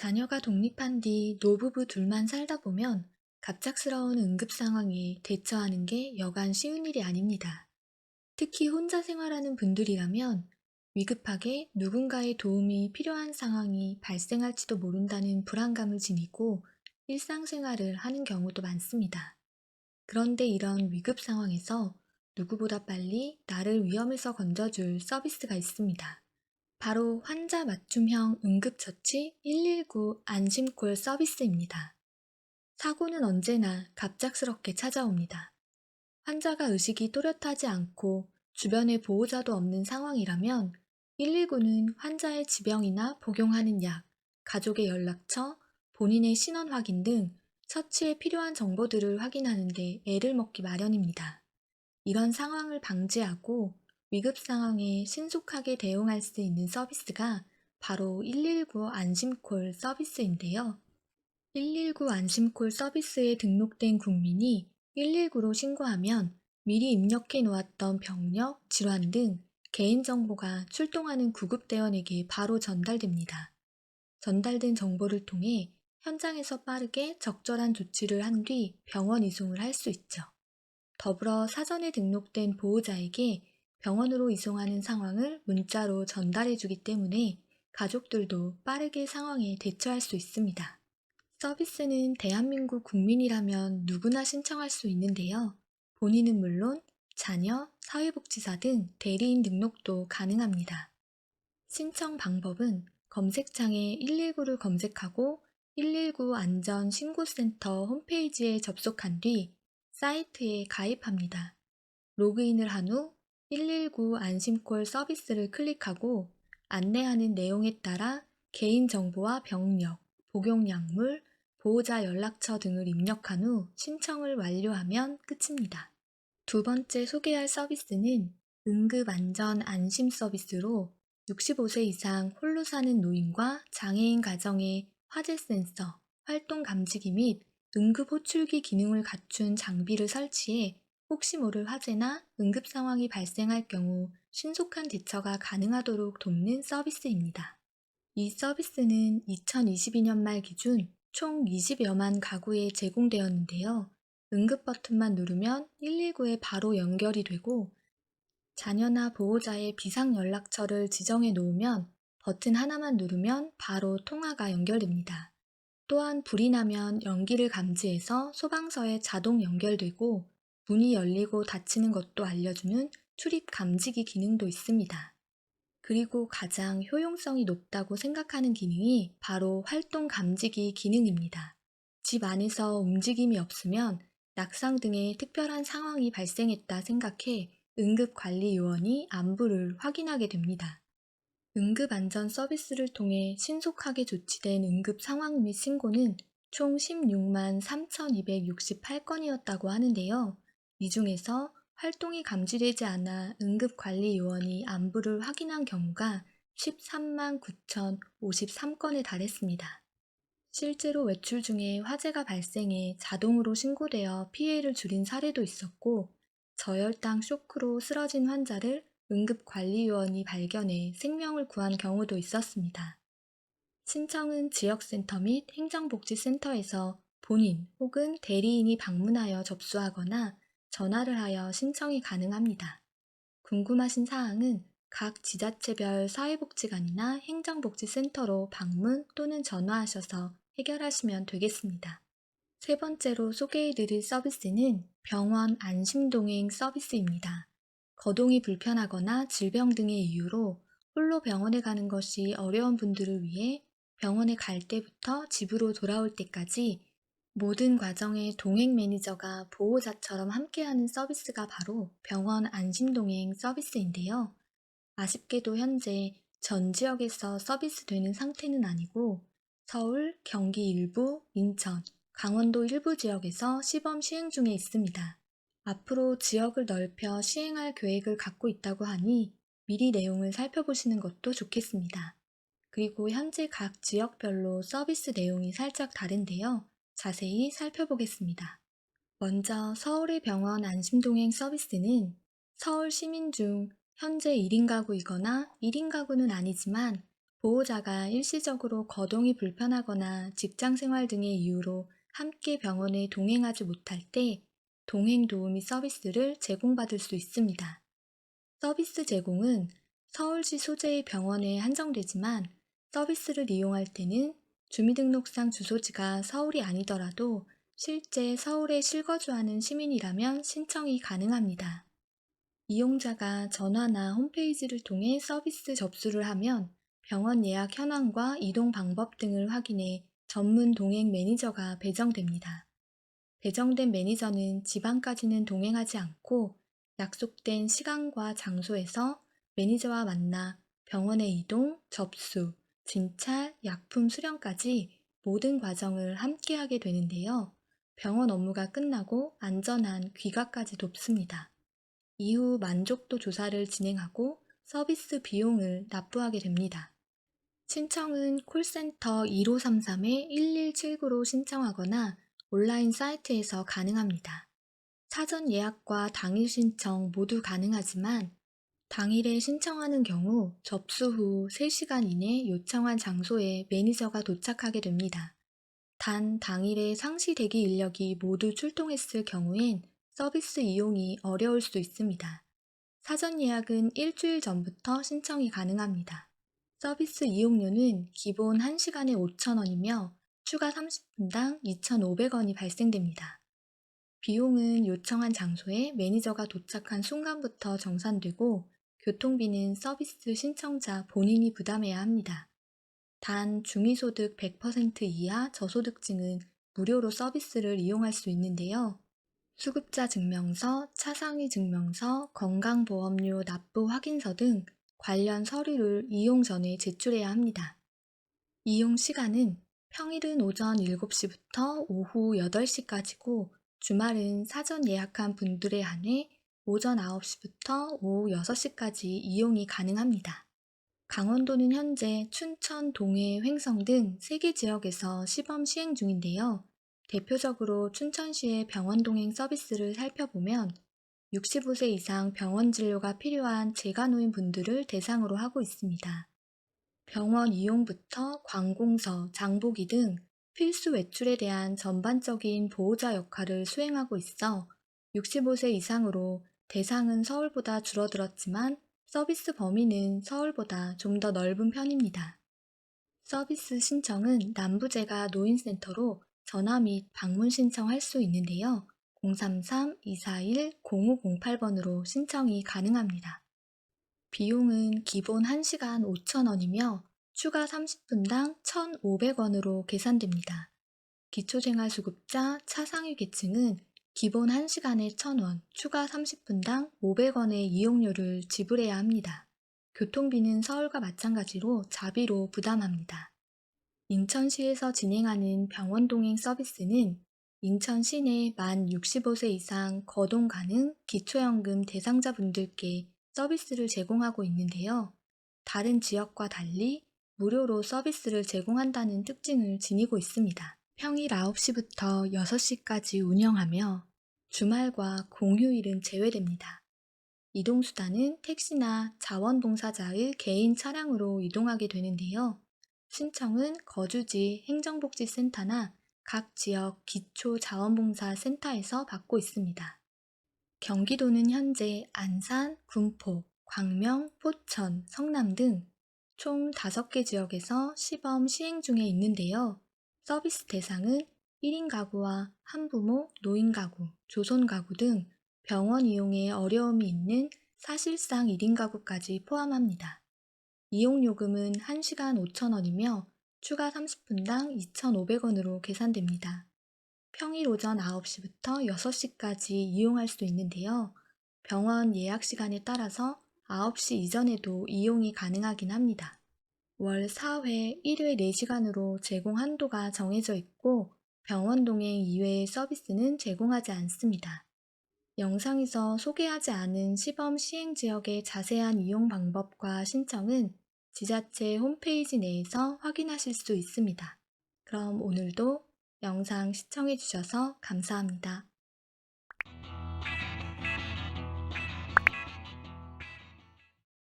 자녀가 독립한 뒤 노부부 둘만 살다 보면 갑작스러운 응급 상황에 대처하는 게 여간 쉬운 일이 아닙니다. 특히 혼자 생활하는 분들이라면 위급하게 누군가의 도움이 필요한 상황이 발생할지도 모른다는 불안감을 지니고 일상생활을 하는 경우도 많습니다. 그런데 이런 위급 상황에서 누구보다 빨리 나를 위험에서 건져줄 서비스가 있습니다. 바로 환자 맞춤형 응급처치 119 안심콜 서비스입니다. 사고는 언제나 갑작스럽게 찾아옵니다. 환자가 의식이 또렷하지 않고 주변에 보호자도 없는 상황이라면 119는 환자의 지병이나 복용하는 약, 가족의 연락처, 본인의 신원 확인 등 처치에 필요한 정보들을 확인하는 데 애를 먹기 마련입니다. 이런 상황을 방지하고 위급 상황에 신속하게 대응할 수 있는 서비스가 바로 119 안심콜 서비스인데요. 119 안심콜 서비스에 등록된 국민이 119로 신고하면 미리 입력해 놓았던 병력, 질환 등 개인정보가 출동하는 구급대원에게 바로 전달됩니다. 전달된 정보를 통해 현장에서 빠르게 적절한 조치를 한 뒤 병원 이송을 할 수 있죠. 더불어 사전에 등록된 보호자에게 병원으로 이송하는 상황을 문자로 전달해 주기 때문에 가족들도 빠르게 상황에 대처할 수 있습니다. 서비스는 대한민국 국민이라면 누구나 신청할 수 있는데요. 본인은 물론 자녀, 사회복지사 등 대리인 등록도 가능합니다. 신청 방법은 검색창에 119를 검색하고 119 안전신고센터 홈페이지에 접속한 뒤 사이트에 가입합니다. 로그인을 한 후 119 안심콜 서비스를 클릭하고 안내하는 내용에 따라 개인정보와 병력, 복용약물, 보호자 연락처 등을 입력한 후 신청을 완료하면 끝입니다. 두 번째 소개할 서비스는 응급안전 안심 서비스로 65세 이상 홀로 사는 노인과 장애인 가정에 화재 센서, 활동 감지기 및 응급 호출기 기능을 갖춘 장비를 설치해 혹시 모를 화재나 응급 상황이 발생할 경우 신속한 대처가 가능하도록 돕는 서비스입니다. 이 서비스는 2022년 말 기준 총 20여만 가구에 제공되었는데요. 응급 버튼만 누르면 119에 바로 연결이 되고 자녀나 보호자의 비상 연락처를 지정해 놓으면 버튼 하나만 누르면 바로 통화가 연결됩니다. 또한 불이 나면 연기를 감지해서 소방서에 자동 연결되고 문이 열리고 닫히는 것도 알려주는 출입 감지기 기능도 있습니다. 그리고 가장 효용성이 높다고 생각하는 기능이 바로 활동 감지기 기능입니다. 집 안에서 움직임이 없으면 낙상 등의 특별한 상황이 발생했다 생각해 응급관리 요원이 안부를 확인하게 됩니다. 응급안전 서비스를 통해 신속하게 조치된 응급 상황 및 신고는 총 16만 3,268건이었다고 하는데요. 이 중에서 활동이 감지되지 않아 응급관리 요원이 안부를 확인한 경우가 13만 9,053건에 달했습니다. 실제로 외출 중에 화재가 발생해 자동으로 신고되어 피해를 줄인 사례도 있었고, 저혈당 쇼크로 쓰러진 환자를 응급관리요원이 발견해 생명을 구한 경우도 있었습니다. 신청은 지역센터 및 행정복지센터에서 본인 혹은 대리인이 방문하여 접수하거나 전화를 하여 신청이 가능합니다. 궁금하신 사항은 각 지자체별 사회복지관이나 행정복지센터로 방문 또는 전화하셔서 해결하시면 되겠습니다. 세 번째로 소개해드릴 서비스는 병원 안심동행 서비스입니다. 거동이 불편하거나 질병 등의 이유로 홀로 병원에 가는 것이 어려운 분들을 위해 병원에 갈 때부터 집으로 돌아올 때까지 모든 과정에 동행 매니저가 보호자처럼 함께하는 서비스가 바로 병원 안심동행 서비스인데요. 아쉽게도 현재 전 지역에서 서비스되는 상태는 아니고 서울, 경기 일부, 인천, 강원도 일부 지역에서 시범 시행 중에 있습니다. 앞으로 지역을 넓혀 시행할 계획을 갖고 있다고 하니 미리 내용을 살펴보시는 것도 좋겠습니다. 그리고 현재 각 지역별로 서비스 내용이 살짝 다른데요. 자세히 살펴보겠습니다. 먼저 서울의 병원 안심동행 서비스는 서울 시민 중 현재 1인 가구이거나 1인 가구는 아니지만 보호자가 일시적으로 거동이 불편하거나 직장 생활 등의 이유로 함께 병원에 동행하지 못할 때 동행 도우미 서비스를 제공받을 수 있습니다. 서비스 제공은 서울시 소재의 병원에 한정되지만 서비스를 이용할 때는 주민등록상 주소지가 서울이 아니더라도 실제 서울에 실거주하는 시민이라면 신청이 가능합니다. 이용자가 전화나 홈페이지를 통해 서비스 접수를 하면 병원 예약 현황과 이동 방법 등을 확인해 전문 동행 매니저가 배정됩니다. 배정된 매니저는 지방까지는 동행하지 않고 약속된 시간과 장소에서 매니저와 만나 병원의 이동, 접수, 진찰, 약품 수령까지 모든 과정을 함께 하게 되는데요. 병원 업무가 끝나고 안전한 귀가까지 돕습니다. 이후 만족도 조사를 진행하고 서비스 비용을 납부하게 됩니다. 신청은 콜센터 1533-1179로 신청하거나 온라인 사이트에서 가능합니다. 사전 예약과 당일 신청 모두 가능하지만 당일에 신청하는 경우 접수 후 3시간 이내 요청한 장소에 매니저가 도착하게 됩니다. 단 당일에 상시 대기 인력이 모두 출동했을 경우엔 서비스 이용이 어려울 수 있습니다. 사전 예약은 일주일 전부터 신청이 가능합니다. 서비스 이용료는 기본 1시간에 5,000원이며 추가 30분당 2,500원이 발생됩니다. 비용은 요청한 장소에 매니저가 도착한 순간부터 정산되고 교통비는 서비스 신청자 본인이 부담해야 합니다. 단 중위소득 100% 이하 저소득층은 무료로 서비스를 이용할 수 있는데요. 수급자 증명서, 차상위 증명서, 건강보험료 납부 확인서 등 관련 서류를 이용 전에 제출해야 합니다. 이용 시간은 평일은 오전 7시부터 오후 8시까지고 주말은 사전 예약한 분들에 한해 오전 9시부터 오후 6시까지 이용이 가능합니다. 강원도는 현재 춘천, 동해, 횡성 등 3개 지역에서 시범 시행 중인데요. 대표적으로 춘천시의 병원 동행 서비스를 살펴보면 65세 이상 병원 진료가 필요한 재가노인 분들을 대상으로 하고 있습니다. 병원 이용부터 관공서, 장보기 등 필수 외출에 대한 전반적인 보호자 역할을 수행하고 있어 65세 이상으로 대상은 서울보다 줄어들었지만 서비스 범위는 서울보다 좀 더 넓은 편입니다. 서비스 신청은 남부제가 노인센터로 전화 및 방문 신청할 수 있는데요. 033-241-0508번으로 신청이 가능합니다. 비용은 기본 1시간 5,000원이며 추가 30분당 1,500원으로 계산됩니다. 기초생활수급자 차상위 계층은 기본 1시간에 1,000원, 추가 30분당 500원의 이용료를 지불해야 합니다. 교통비는 서울과 마찬가지로 자비로 부담합니다. 인천시에서 진행하는 병원 동행 서비스는 인천 시내 만 65세 이상 거동 가능 기초연금 대상자분들께 서비스를 제공하고 있는데요. 다른 지역과 달리 무료로 서비스를 제공한다는 특징을 지니고 있습니다. 평일 9시부터 6시까지 운영하며 주말과 공휴일은 제외됩니다. 이동수단은 택시나 자원봉사자의 개인 차량으로 이동하게 되는데요. 신청은 거주지 행정복지센터나 각 지역 기초자원봉사센터에서 받고 있습니다. 경기도는 현재 안산, 군포, 광명, 포천, 성남 등 총 5개 지역에서 시범 시행 중에 있는데요. 서비스 대상은 1인 가구와 한부모, 노인 가구, 조손 가구 등 병원 이용에 어려움이 있는 사실상 1인 가구까지 포함합니다. 이용 요금은 1시간 5,000원이며 추가 30분당 2,500원으로 계산됩니다. 평일 오전 9시부터 6시까지 이용할 수 있는데요. 병원 예약 시간에 따라서 9시 이전에도 이용이 가능하긴 합니다. 월 4회 1회 4시간으로 제공 한도가 정해져 있고 병원 동행 이외의 서비스는 제공하지 않습니다. 영상에서 소개하지 않은 시범 시행 지역의 자세한 이용 방법과 신청은 지자체 홈페이지 내에서 확인하실 수 있습니다. 그럼 오늘도 영상 시청해주셔서 감사합니다.